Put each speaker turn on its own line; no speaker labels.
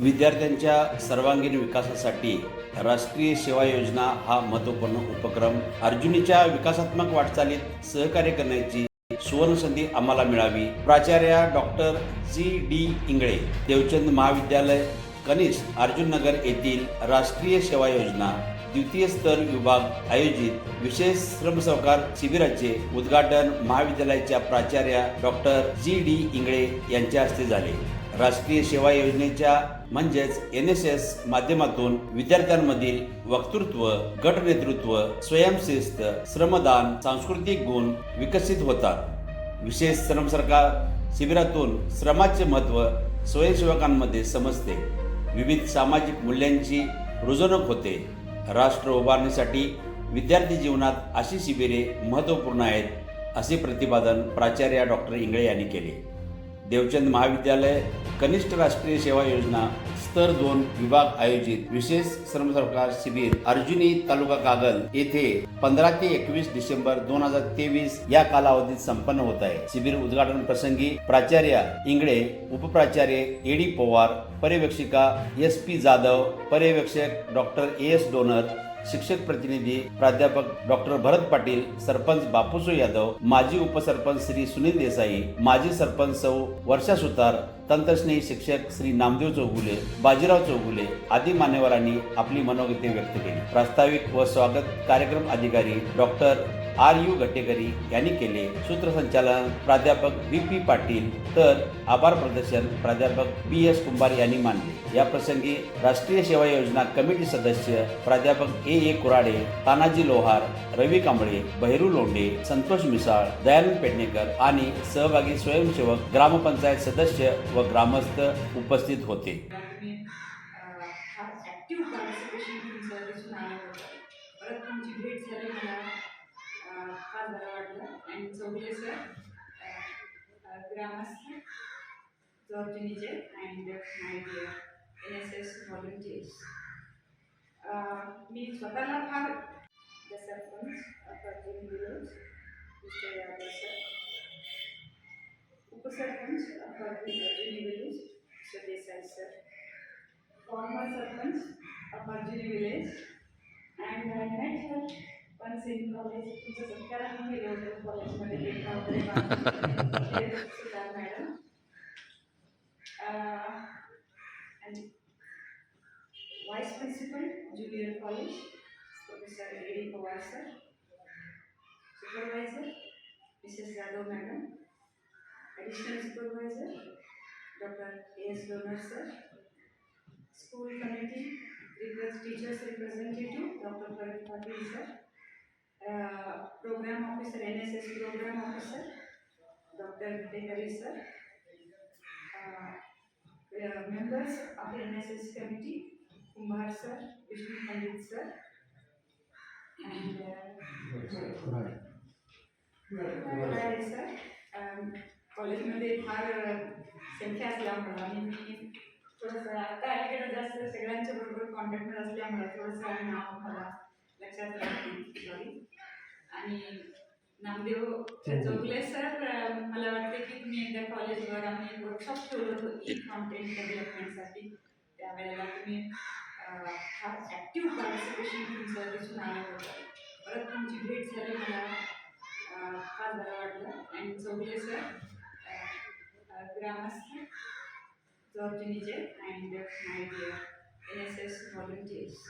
विद्यार्थ्यांच्या सर्वांगीण विकासासाठी राष्ट्रीय सेवा योजना हा महत्त्वपूर्ण उपक्रम. अर्जुनीच्या विकासात्मक वाटचालीत सहकार्य करण्याची सुवर्णसंधी आम्हाला मिळावी. प्राचार्या doctor G D Ingle Devchand महाविद्यालय कनिष्ठ अर्जुन नगर येथील राष्ट्रीय सेवा योजना. द्वितीय स्तर विभाग आयोजित विशेष श्रमसहकार शिबिराचे उद्घाटन महाविद्यालयाच्या प्राचार्या डॉक्टर जी डी इंगळे यांच्या हस्ते झाले. राष्ट्रीय सेवा योजनेच्या म्हणजेच एन एस एस माध्यमातून विद्यार्थ्यांमधील वक्तृत्व गट नेतृत्व स्वयंशिस्त श्रमदान सांस्कृतिक गुण विकसित होतात. विशेष श्रम सरकार शिबिरातून श्रमाचे महत्त्व स्वयंसेवकांमध्ये समजते. विविध सामाजिक मूल्यांची रुजवणूक होते. राष्ट्र उभारणीसाठी विद्यार्थी जीवनात अशी शिबिरे महत्त्वपूर्ण आहेत असे प्रतिपादन प्राचार्य डॉक्टर इंगळे यांनी केले. देवचंद महाविद्यालय कनिष्ठ राष्ट्रीय सेवा योजना स्तर दोन विभाग आयोजित. विशेष श्रमसरकार शिबिर अर्जुनी तालुका कागल येथे पंधरा ते एकवीस डिसेंबर दोन हजार तेवीस या कालावधीत संपन्न होत आहे. शिबिर उद्घाटन प्रसंगी प्राचार्य इंगळे उपप्राचार्य एडी पवार पर्यवेक्षिका एस पी जाधव पर्यवेक्षक डॉक्टर ए एस डोनर शिक्षक प्रतिनिधी प्राध्यापक डॉक्टर भरत पाटील सरपंच बापूसो यादव माजी उपसरपंच श्री सुनील देसाई माजी सरपंच सौ वर्षा सुतार तंत्रस्नेही शिक्षक श्री नामदेव चौगुले बाजीराव चौगुले आदी मान्यवरांनी आपली मनोगती व्यक्त केली. प्रास्ताविक व स्वागत कार्यक्रम अधिकारी डॉक्टर आर यू गट्टेकरी यांनी केले. सूत्रसंचालन प्राध्यापक बी पी पाटील. तर आभार प्रदर्शन प्राध्यापक बी एस कुंभार यांनी मानले. या प्रसंगी राष्ट्रीय सेवा योजना कमिटी सदस्य प्राध्यापक ए ए कुराडे तानाजी लोहार रवी कांबळे बहिरू लोंढे संतोष मिसाळ दयानंद पेडणेकर आणि सहभागी स्वयंसेवक ग्रामपंचायत सदस्य व ग्रामस्थ उपस्थित होते.
परत तुमची भेट झाली मला. फार बरं वाटलं आणि चौगले सर ग्रामस्थ जॉर्जिनीचे and my dear N S S volunteers मी स्वतःला फार the sarpanch fortune village mister Yadav sir upsarpanch fortune village mister Desai sir former sarpanch of Arjuni village and I met her once in college. तुमचं सत्काराने गेले होते कॉलेजमध्ये भेटणं वगैरे madam and vice principal junior college professor A.D. Pawar sir supervisor Mrs. Yadav madam additional supervisor Dr. A.S. Donar sir school committee, repres- teachers representative, Dr. Farid programme officer N S S programme officer doctor Tekri sir members of N S S committee Kumbhar sir Vishnu Pandit sir and sir कॉलेजमध्ये फार संख्या असल्यामुळं आणि मी थोडंसं आता अलीकडे जास्त सगळ्यांच्या बरोबर कॉन्टॅक्टमध्ये असल्यामुळे थोडंसं नाव मला लक्षात राहते सॉरी आणि नामदेव चौगले सर मला वाटते की तुम्ही एकदा कॉलेजवर आम्ही वर्कशॉप ठेवलं होतं ई कॉन्टेंट डेव्हलपमेंटसाठी त्यावेळेला तुम्ही फार ॲक्टिव्ह पार्टिसिपेशन तुमचं दिसून आलं होतं. परत तुमची भेट झाली मला. फार बरं वाटलं. आणि चौगले सर ग्रामस्थ जॉर्जिनीचे and my dear N S S volunteers